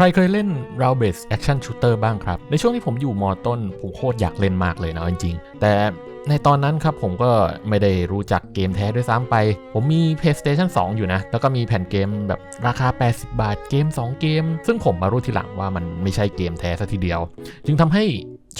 ใครเคยเล่น Round Based Action Shooter บ้างครับ ในช่วงที่ผมอยู่มอต้น ผมโคตรอยากเล่นมากเลยนะจริงๆ แต่ในตอนนั้นครับผมก็ไม่ได้รู้จักเกมแท้ด้วยซ้ำไป ผมมี PlayStation 2 อยู่นะ แล้วก็มีแผ่นเกมแบบราคา 80 บาทเกม 2 เกม ซึ่งผมมารู้ทีหลังว่ามันไม่ใช่เกมแท้ซะทีเดียว จึงทำให้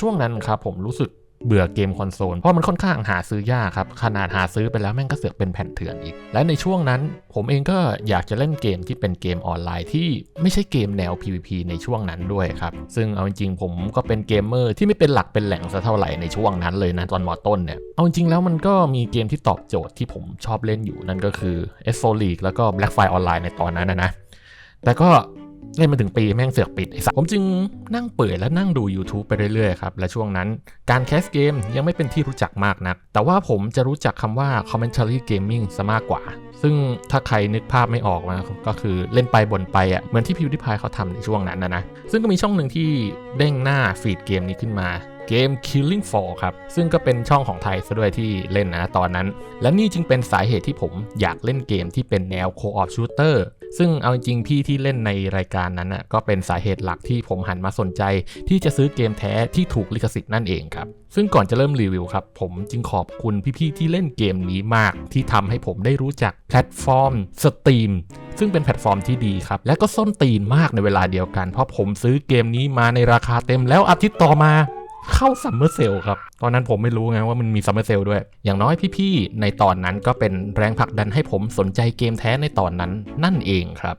ช่วงนั้นครับผมรู้สึก เบื่อเกมคอนโซล เพราะมันค่อนข้างหาซื้อยากครับ ขนาดหาซื้อไปแล้วแม่งก็เสือกเป็นแผ่นเถื่อนอีก และในช่วงนั้น ผมเองก็อยากจะเล่นเกมที่เป็นเกมออนไลน์ที่ไม่ใช่เกมแนว PVP ในช่วงนั้นด้วยครับ ซึ่งเอาจริงๆผมก็เป็นเกมเมอร์ที่ไม่เป็นหลักเป็นแหล่งซะเท่าไหร่ในช่วงนั้นเลยนะตอนมอต้นเนี่ย เอาจริงแล้วมันก็มีเกมที่ตอบโจทย์ที่ผมชอบเล่นอยู่นั่นก็คือ s อ League แล้วก็ Blackfire Online ในตอนนั้นนะนะแต่ก็ เล่นมาถึงปีแม่งเสือกปิดไอ้สัสผมจึงนั่งเปิดและนั่งดู YouTube ไปเรื่อยๆครับ และช่วงนั้นการแคสเกมยังไม่เป็นที่รู้จักมากนัก แต่ว่าผมจะรู้จักคำว่า commentary gaming ซะมากกว่า ซึ่งถ้าใครนึกภาพไม่ออกนะก็คือเล่นไปบ่นไปอะเหมือนที่พิวดิพายเขาทำในช่วงนั้นนะนะซึ่งก็มีช่องหนึ่งที่เด้งหน้าฟีดเกมนี้ขึ้นมา เกม Killing Floor ครับ ซึ่งก็เป็นช่องของไทยซะด้วยที่เล่นนะตอนนั้น และนี่จึงเป็นสาเหตุที่ผมอยากเล่นเกมที่เป็นแนว Co-op Shooter ซึ่งเอาจริงพี่ที่เล่นในรายการนั้นนะก็เป็นสาเหตุหลักที่ผมหันมาสนใจ ที่จะซื้อเกมแท้ที่ถูกลิขสิทธิ์นั่นเองครับ ซึ่งก่อนจะเริ่มรีวิวครับ ผมจึงขอบคุณพี่ๆที่เล่นเกมนี้มาก ที่ทำให้ผมได้รู้จักแพลตฟอร์ม Steam ซึ่งเป็นแพลตฟอร์มที่ดีครับ และก็ส้นตีนมากในเวลาเดียวกัน เพราะผมซื้อเกมนี้มาในราคาเต็มแล้วอาทิตย์ต่อมา เข้าซัมเมอร์เซลครับ ตอนนั้นผมไม่รู้ไงว่ามันมีซัมเมอร์เซลด้วย อย่างน้อยพี่ๆ ในตอนนั้นก็เป็นแรงผลักดันให้ผมสนใจเกมแท้ในตอนนั้นนั่นเองครับ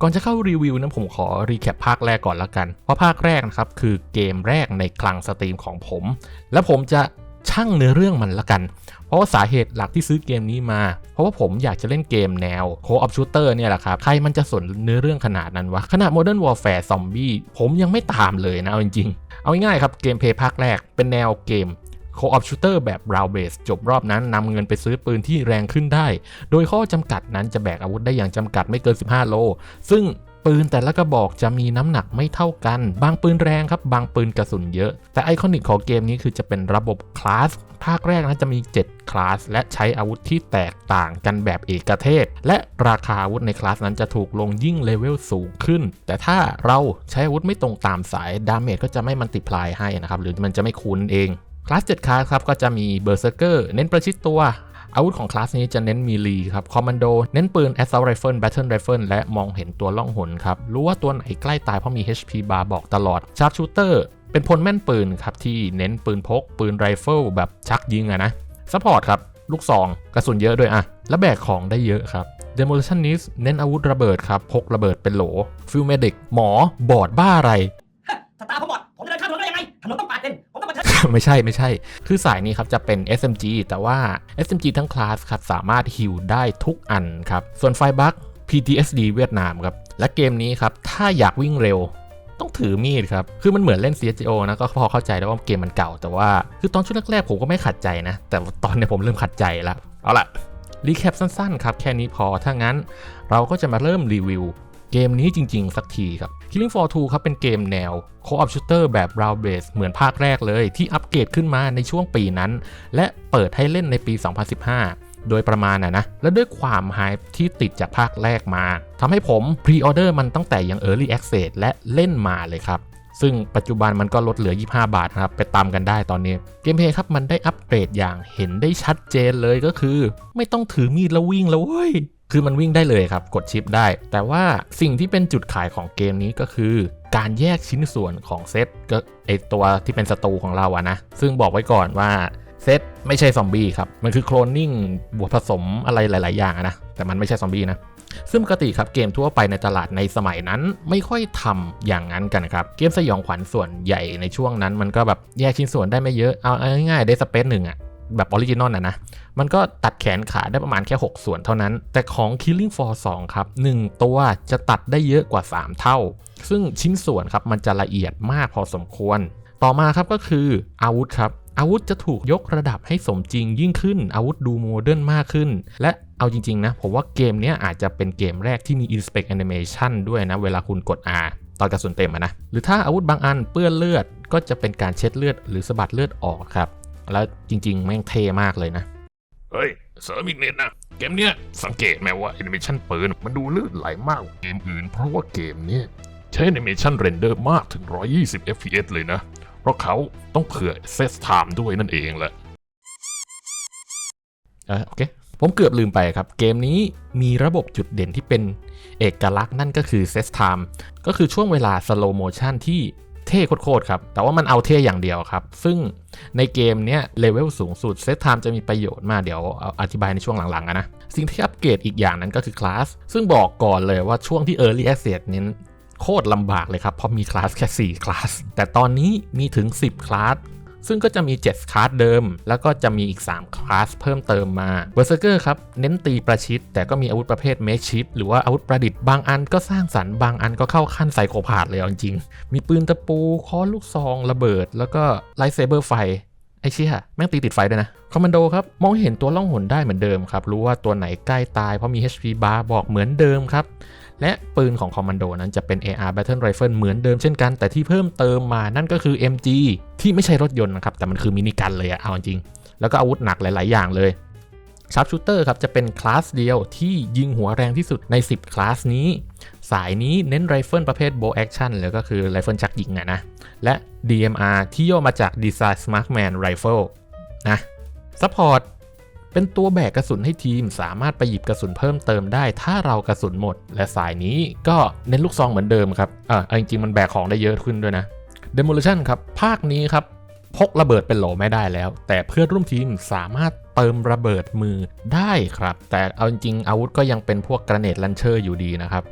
ก่อนจะเข้ารีวิวนะผมขอรีแคปภาคแรกก่อนละกัน เพราะภาคแรกนะครับคือเกมแรกในคลังสตรีมของผม และผมจะช่างเนื้อเรื่องมันละกัน เพราะว่าสาเหตุหลักที่ซื้อเกมนี้มา เพราะว่าผมอยากจะเล่นเกมแนว Co-op Shooter เนี่ยแหละครับ ใครมันจะสนเนื้อเรื่องขนาดนั้นวะ ขนาด Modern Warfare Zombie ผมยังไม่ตามเลยนะเอาจริงๆ เอาง่ายๆครับเกมเพย์ภาคแรกเป็นแนวเกม Co-op Shooter แบบ Round Base จบรอบนั้นนำเงินไปซื้อปืนที่แรงขึ้นได้ โดยข้อจำกัดนั้นจะแบกอาวุธได้อย่างจำกัดไม่เกิน 15 โล ซึ่ง ปืนแต่ละกระบอกจะมีน้ำหนักไม่เท่ากัน บางปืนแรงครับ บางปืนกระสุนเยอะ แต่ไอคอนิกของเกมนี้คือจะเป็นระบบคลาส ภาคแรกนะจะมี 7 คลาส และใช้อาวุธที่แตกต่างกันแบบเอกเทศ และราคาอาวุธในคลาสนั้นจะถูกลงยิ่งเลเวลสูงขึ้น แต่ถ้าเราใช้อาวุธไม่ตรงตามสาย ดาเมจก็จะไม่มันติพลายให้นะครับ หรือมันจะไม่คูณเองคลาส7คลาสครับก็จะมีเบอร์เซอร์เกอร์เน้นประชิดตัว อาวุธของคลาสนี้จะเน้นมีลีครับคอมมานโดเน้นปืน Assault Rifle Battle Rifle และมองเห็นตัวล่องหนครับ รู้ว่าตัวไหนใกล้ตายเพราะมี HP bar บอกตลอด Sharp Shooter เป็นพลแม่นปืนครับที่เน้นปืนพก ปืนไรเฟิลแบบชักยิงอะนะ Support ครับลูกซองกระสุนเยอะด้วยอะและแบกของได้เยอะครับ Demolitionist เน้นอาวุธระเบิดครับพกระเบิดเป็นโหล f i l m e d i c หมอบอดบ้าอะไรสตาร์ผมหมด ถนนได้ยังไงถต้องปาดเลนผมต้องมาเชิญไม่ใช่ไม่ใช่ คือสายนี้ครับจะเป็น SMG แต่ว่า SMG ทั้งคลาสครับสามารถฮิลได้ทุกอันครับ ส่วนไฟบัค PTSD เวียดนามครับ และเกมนี้ครับ ถ้าอยากวิ่งเร็วต้องถือมีดครับ คือมันเหมือนเล่น CSGO นะ ก็พอเข้าใจได้ว่าเกมมันเก่า แต่ว่า คือตอนช่วงแรกๆผมก็ไม่ขัดใจนะ แต่ตอนเนี้ยผมเริ่มขัดใจแล้ว เอาล่ะ รีแคปสั้นๆ ครับ แค่นี้พอ ถ้างั้นเราก็จะมาเริ่มรีวิว เกมนี้จริง ๆ สักทีครับ Killing Floor 2 ครับเป็นเกมแนว Co-op Shooter แบบ Round Base เหมือนภาคแรกเลย ที่อัปเกรดขึ้นมาในช่วงปีนั้น และเปิดให้เล่นในปี 2015 โดยประมาณนะนะ และด้วยความไฮที่ติดจากภาคแรกมาทำให้ผมพรีออเดอร์มันตั้งแต่ยัง Early Access และเล่นมาเลยครับซึ่งปัจจุบันมันก็ลดเหลือ 25 บาทครับ ไปตามกันได้ตอนนี้ เกมเพย์ครับมันได้อัปเกรดอย่างเห็นได้ชัดเจนเลยก็คือ ไม่ต้องถือมีดแล้ววิ่งแล้วเว้ย คือมันวิ่งได้เลยครับ กดชิปได้ แต่ว่าสิ่งที่เป็นจุดขายของเกมนี้ก็คือ การแยกชิ้นส่วนของเซตก็ไอตัวที่เป็นศัตรูของเราอะนะ ซึ่งบอกไว้ก่อนว่าเซตไม่ใช่ซอมบี้ครับ มันคือโคลนนิ่งบวกผสมอะไรหลาย ๆ อย่างนะ แต่มันไม่ใช่ซอมบี้นะซึ่งปกติครับเกมทั่วไปในตลาดในสมัยนั้นไม่ค่อยทำอย่างนั้นกันครับ เกมสยองขวัญส่วนใหญ่ในช่วงนั้น มันก็แบบแยกชิ้นส่วนได้ไม่เยอะเอาง่ายๆได้สเปซหนึ่งอะ แบบออริจินอลนะนะ มันก็ตัดแขนขาได้ประมาณแค่ 6 ส่วนเท่านั้น แต่ของ Killing Floor 2 ครับ 1 ตัวจะตัดได้เยอะกว่า 3 เท่า ซึ่งชิ้นส่วนครับมันจะละเอียดมากพอสมควร ต่อมาครับก็คืออาวุธครับ อาวุธจะถูกยกระดับให้สมจริงยิ่งขึ้น อาวุธดูโมเดิร์นมากขึ้น และเอาจริง ๆ นะ ผมว่าเกมนี้อาจจะเป็นเกมแรกที่มี Inspect Animation ด้วยนะ เวลาคุณกด R ตอนกระสุนเต็มนะ หรือถ้าอาวุธบางอันเปื้อนเลือดก็จะเป็นการเช็ดเลือดหรือสะบัดเลือดออกครับ แล้วจริงๆแม่งเท่มากเลยนะ เฮ้ย เสริมอีกนิดนะ เกมเนี้ยสังเกตไหมว่าแอนิเมชันปืนมันดูลื่นไหลมากกว่าเกมอื่น เพราะว่าเกมเนี้ยใช้แอนิเมชันเรนเดอร์มากถึง 120 fps เลยนะ เพราะเขาต้องเผื่อเซตไทม์ด้วยนั่นเองแหละเออโอเคผมเกือบลืมไปครับ เกมนี้มีระบบจุดเด่นที่เป็นเอกลักษณ์นั่นก็คือเซ t ไทม์ก็คือช่วงเวลาสโลโมชันที่ เท่โคตรครับ แต่ว่ามันเอาเท่อย่างเดียวครับ ซึ่งในเกมเนี้ยเลเวลสูงสุดเซตไทม์จะมีประโยชน์มากเดี๋ยวเอาอธิบายในช่วงหลังๆนะ สิ่งที่อัปเกรดอีกอย่างนั้นก็คือคลาส ซึ่งบอกก่อนเลยว่าช่วงที่ Early Access เน้นโคตรลำบากเลยครับ เพราะมีคลาสแค่ 4 คลาส แต่ตอนนี้มีถึง 10 คลาส ซึ่งก็จะมี 7 คลาสเดิม แล้วก็จะมีอีก 3 คลาสเพิ่มเติมมา b e r s e r k e r ครับ เน้นตีประชิด แต่ก็มีอาวุธประเภทเมชิปหรือว่าอาวุธประดิษฐ์บางอันก็สร้างสรรค์บางอันก็เข้าขั้นไซโคพาธเลยจริงๆ มีปืนตะปูค้อนลูกซอง ระเบิด แล้วก็ไลท์เซเบอร์ไฟไอเชี่ยแม่งตีติดไฟด้วยนะ คอมมานโดครับ มองเห็นตัวล่องหนได้เหมือนเดิมครับ รู้ว่าตัวไหนใกล้ตายเพราะมี HP bar บอกเหมือนเดิมครับ และปืนของคอมมานโดนั้นจะเป็น AR Battle Rifle เหมือนเดิมเช่นกัน แต่ที่เพิ่มเติมมานั่นก็คือ MG ที่ไม่ใช่รถยนต์นะครับ แต่มันคือมินิกันเลยอะเอาจริง แล้วก็อาวุธหนักหลาย ๆ อย่างเลยชาร์ปชูเตอร์ครับจะเป็นคลาสเดียวที่ยิงหัวแรงที่สุดใน 10 คลาสนี้ สายนี้เน้นไรเฟิลประเภทโบแอคชั่นหรือก็คือไรเฟิลชักยิงอะนะ และ DMR ที่ย่อมาจาก Design Markman Rifle นะซัพพอร์ต เป็นตัวแบกกระสุนให้ทีมสามารถไปหยิบกระสุนเพิ่มเติมได้ ถ้าเรากระสุนหมด และสายนี้ก็เน้นลูกซองเหมือนเดิมครับเออเอาจริงๆมันแบกของได้เยอะขึ้นด้วยนะ Demolition ครับ ภาคนี้ครับพกระเบิดเป็นโหลไม่ได้แล้ว แต่เพื่อนร่วมทีมสามารถเติมระเบิดมือได้ครับ แต่เอาจริงๆอาวุธก็ยังเป็นพวกกระเนตลันเชอร์อยู่ดีนะครับ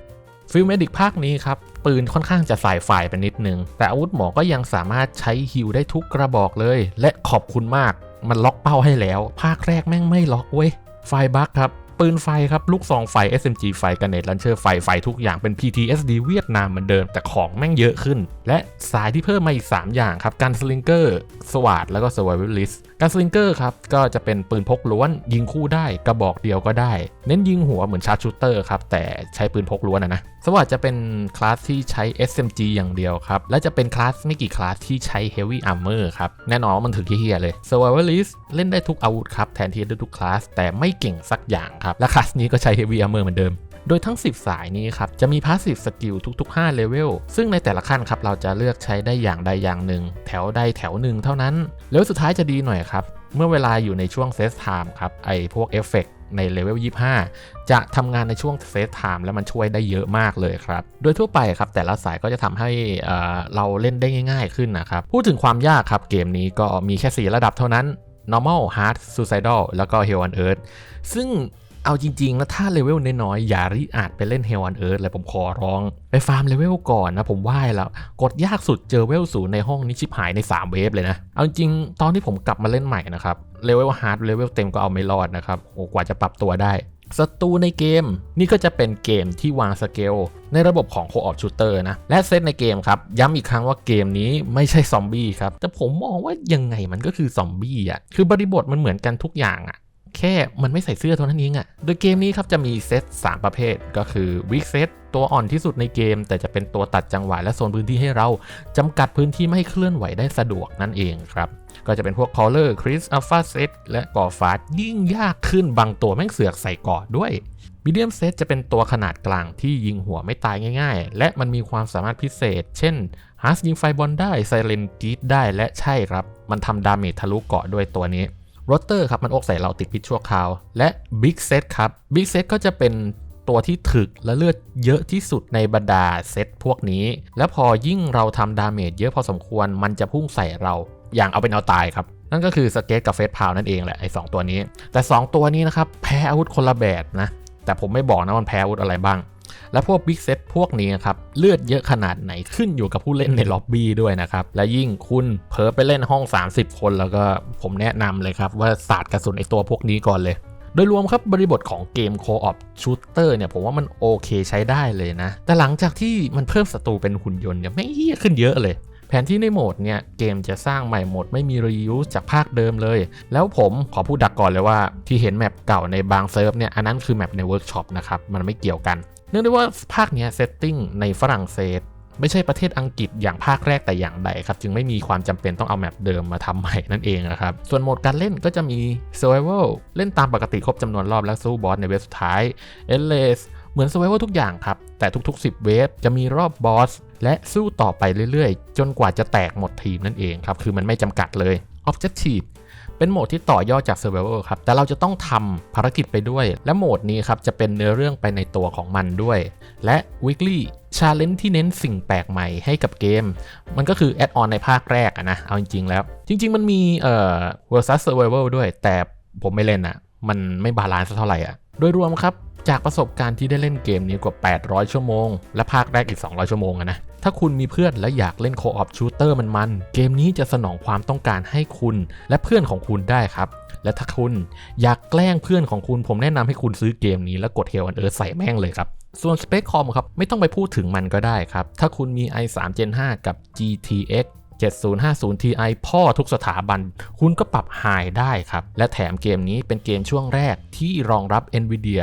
ฟิลเมดิกภาคนี้ครับ ปืนค่อนข้างจะสายฝ่ายไปนิดนึง แต่อาวุธหมอก็ยังสามารถใช้ฮิวได้ทุกกระบอกเลย และขอบคุณมาก มันล็อกเป้าให้แล้ว ภาคแรกแม่งไม่ล็อกเว้ย ไฟบัคครับ ปืนไฟครับ ลูกซองไฟ SMG ไฟกันเนตลันเชอร์ไฟ ไฟทุกอย่างเป็น PTSD เวียดนามเหมือนเดิม แต่ของแม่งเยอะขึ้น และสายที่เพิ่มมาอีก 3 อย่างครับ การสลิงเกอร์ สวาดแล้วก็สวายเวลิส การสลิงเกอร์ครับก็จะเป็นปืนพกล้วนยิงคู่ได้กระบอกเดียวก็ได้ เน้นยิงหัวเหมือนชาร์จชูเตอร์ครับแต่ใช้ปืนพกล้วนอะนะสวัสดจะเป็นคลาสที่ใช้ SMG อย่างเดียวครับและจะเป็นคลาสไม่กี่คลาสที่ใช้ Heavy Armor ครับแน่นอนว่ามันถือเฮียเลย Survivalist เล่นได้ทุกอาวุธครับแทนที่ได้ทุกคลาสแต่ไม่เก่งสักอย่างครับและคลาสนี้ก็ใช้ Heavy Armor เหมือนเดิม โดยทั้ง 10 สายนี้ครับจะมี Passive Skill ทุก ๆ 5 เลเวล ซึ่งในแต่ละขั้นครับเราจะเลือกใช้ได้อย่างใดอย่างหนึ่ง แถวใดแถวหนึ่งเท่านั้นเลเวสุดท้ายจะดีหน่อยครับ เมื่อเวลาอยู่ในช่วงเซตไทม์ครับไอพวกเอฟเฟกในเลเวล 25 จะทำงานในช่วงเซตไทม์แล้วมันช่วยได้เยอะมากเลยครับ โดยทั่วไปครับแต่ละสายก็จะทำให้เอ่อเราเล่นได้ง่าย ๆ ขึ้นนะครับ พูดถึงความยากครับเกมนี้ก็มีแค่ 4 ระดับเท่านั้น normal hard suicidal แล้วก็ hell on earth ซึ่ง เอาจริงๆนะถ้าเลเวลน้อยๆอย่าริอาจไปเล่น Hell on Earth เลยผมขอร้อง ไปฟาร์มเลเวลก่อนนะผมไหวแล้วกดยากสุดเจอเวลศูนย์ในห้องนี้ชิบหายใน 3 เวฟเลยนะ เอาจริงตอนที่ผมกลับมาเล่นใหม่นะครับเลเวลฮาร์ดเลเวลเต็มก็เอาไม่รอดนะครับโอ้กว่าจะปรับตัวได้ศัตรูในเกม นี่ก็จะเป็นเกมที่วางสเกลในระบบของ Co-op Shooter นะ และเซตในเกมครับ ย้ำอีกครั้งว่าเกมนี้ไม่ใช่ซอมบี้ครับ แต่ผมมองว่ายังไงมันก็คือซอมบี้อะคือบริบทมันเหมือนกันทุกอย่างอะ แค่มันไม่ใส่เสื้อเท่านั้นเองอะ่ะ โดยเกมนี้ครับจะมีเซต3 ประเภทก็คือ Weak Set ตัวอ่อนที่สุดในเกม แต่จะเป็นตัวตัดจังหวะและโซนพื้นที่ให้เราจำกัดพื้นที่ไม่ให้เคลื่อนไหวได้สะดวกนั่นเองครับ ก็จะเป็นพวก Collar Chris Alpha Set และก่อฟาดยิ่งยากขึ้นบางตัวแม่งเสือกใส่ก่อด้วยมีเดียมเซตจะเป็นตัวขนาดกลางที่ยิงหัวไม่ตายง่าย ๆ และมันมีความสามารถพิเศษ เช่นฮาร์สยิงไฟบอลได้ไซเลนกีดได้และใช่ครับ มันทำดาเมจทะลุเกาะด้วยตัวนี้ โรเตอร์ครับมันอกใส่เราติดพิษชั่วคราว และ Big Set ครับ Big Set ก็จะเป็นตัวที่ถึกและเลือดเยอะที่สุดในบรรดาเซตพวกนี้ แล้วพอยิ่งเราทำดาเมจเยอะพอสมควรมันจะพุ่งใส่เรา อย่างเอาเป็นเอาตายครับ นั่นก็คือสเกตกับเฟสพาวนั่นเองแหละไอ้สตัวนี้ แต่ 2 ตัวนี้นะครับแพ้อาวุธคนละแบบนะแต่ผมไม่บอกนะมันแพ้อาวุธอะไรบ้าง และพวกบิ๊กเซตพวกนี้นครับเลือดเยอะขนาดไหนขึ้นอยู่กับผู้เล่นในล็อบบี้ด้วยนะครับ และยิ่งคุณเผลอไปเล่นห้อง 30 คนแล้วก็ผมแนะนำเลยครับว่าศาสตร์กระสุนไอตัวพวกนี้ก่อนเลยโดยรวมครับบริบทของเกม Co-op Shooter เนี่ยผมว่ามันโอเคใช้ได้เลยนะ แต่หลังจากที่มันเพิ่มศัตรูเป็นหุ่นยนต์เนี่ยไม่เฮี้ยขึ้นเยอะเลย แผนที่ในโหมดเนี่ยเกมจะสร้างใหม่หมดไม่มีรีวิวจากภาคเดิมเลย แล้วผมขอพูดดักก่อนเลยว่าที่เห็นแมปเก่าในบางเซิร์ฟเนี่ยอันนั้นคือแมปในเวิร์กช็อปนะครับ มันไม่เกี่ยวกัน เนื่องด้วยว่าภาคเนี้ยเซตติ้งในฝรั่งเศส ไม่ใช่ประเทศอังกฤษอย่างภาคแรกแต่อย่างใดครับ จึงไม่มีความจำเป็นต้องเอาแมปเดิมมาทำใหม่นั่นเองนะครับ ส่วนโหมดการเล่นก็จะมี Survival เล่นตามปกติครบจำนวนรอบแล้วสู้บอสในเวฟสุดท้าย e n d l e s s เหมือน Survival ทุกอย่างครับ แต่ทุกๆ 10 เวฟจะมีรอบบอสและสู้ต่อไปเรื่อยๆ จนกว่าจะแตกหมดทีมนั่นเองครับ คือมันไม่จำกัดเลย Objective เป็นโหมดที่ต่อยอดจาก Survival ครับ แต่เราจะต้องทำภารกิจไปด้วย และโหมดนี้ครับจะเป็นเนื้อเรื่องไปในตัวของมันด้วย และ Weekly Challenge ที่เน้นสิ่งแปลกใหม่ให้กับเกม มันก็คือแอดออนในภาคแรกอะนะ เอาจริงๆแล้ว จริง ๆ มันมีเอ่อ versus survival ด้วย แต่ผมไม่เล่นอะมันไม่บาลานซ์เท่าไหร่อะโดยรวมครับ จากประสบการณ์ที่ได้เล่นเกมนี้กว่า 800 ชั่วโมง และภาคแรกอีก 200 ชั่วโมงอะนะ ถ้าคุณมีเพื่อนและอยากเล่นโคออปชูเตอร์มันๆ เกมนี้จะสนองความต้องการให้คุณและเพื่อนของคุณได้ครับ และถ้าคุณอยากแกล้งเพื่อนของคุณผมแนะนำให้คุณซื้อเกมนี้แล้วกดเฮลอันเออใส่แม่งเลยครับส่วนสเปคคอมครับ ไม่ต้องไปพูดถึงมันก็ได้ครับ ถ้าคุณมี i3 Gen 5 กับ GTX 7050 Ti พ่อทุกสถาบัน คุณก็ปรับไฮได้ครับ และแถมเกมนี้เป็นเกมช่วงแรกที่รองรับ NVIDIA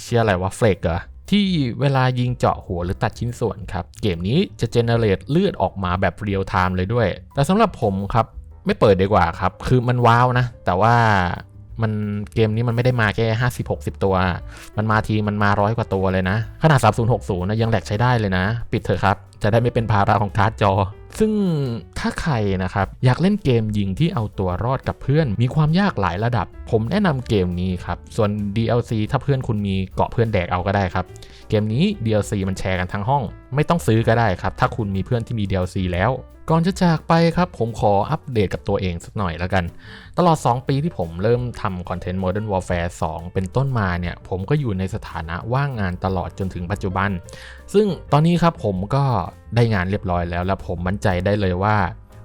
เชื่ออะไรว่าเฟลกเหรอ ที่เวลายิงเจาะหัวหรือตัดชิ้นส่วนครับ เกมนี้จะเจเนเรตเลือดออกมาแบบเรียลไทม์เลยด้วย แต่สำหรับผมครับไม่เปิดดีกว่าครับ คือมันว้าวนะ แต่ว่า มันเกมนี้มันไม่ได้มาแค่50-60ตัว มันมาทีมันมาร้อยกว่าตัวเลยนะ ขนาด 3060 นะยังแหลกใช้ได้เลยนะ ปิดเถอะครับ จะได้ไม่เป็นภาระของการ์ดจอ ซึ่งถ้าใครนะครับ อยากเล่นเกมยิงที่เอาตัวรอดกับเพื่อน มีความยากหลายระดับ ผมแนะนำเกมนี้ครับ ส่วน DLC ถ้าเพื่อนคุณมีเกาะเพื่อนแดกเอาก็ได้ครับ เกมนี้ DLC มันแชร์กันทั้งห้อง ไม่ต้องซื้อก็ได้ครับ ถ้าคุณมีเพื่อนที่มี DLC แล้ว ก่อนจะจากไปครับผมขออัปเดตกับตัวเองสักหน่อยแล้วกัน ตลอด 2 ปีที่ผมเริ่มทำคอนเทนต์ Modern Warfare 2 เป็นต้นมาเนี่ย ผมก็อยู่ในสถานะว่างงานตลอดจนถึงปัจจุบัน ซึ่งตอนนี้ครับผมก็ได้งานเรียบร้อยแล้ว และผมมั่นใจได้เลยว่า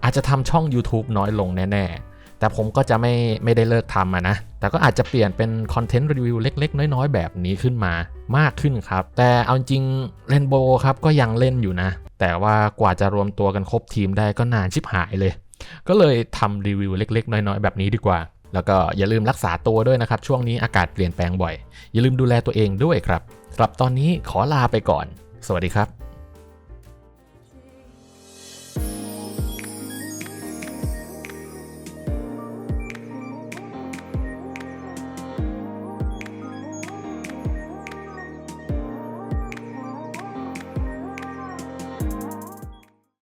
อาจจะทำช่อง YouTube น้อยลงแน่ ๆ แต่ผมก็จะไม่ไม่ได้เลิกทำะนะ แต่ก็อาจจะเปลี่ยนเป็นคอนเทนต์รีวิวเล็ก ๆ น้อย ๆ แบบนี้ขึ้นมามากขึ้นครับ แต่เอาจริงเรนโบครับก็ยังเล่นอยู่นะ แต่ว่ากว่าจะรวมตัวกันครบทีมได้ก็นานชิบหายเลย ก็เลยทำรีวิวเล็กๆ น้อยๆ แบบนี้ดีกว่า แล้วก็อย่าลืมรักษาตัวด้วยนะครับ ช่วงนี้อากาศเปลี่ยนแปลงบ่อย อย่าลืมดูแลตัวเองด้วยครับสำหรับตอนนี้ขอลาไปก่อน สวัสดีครับ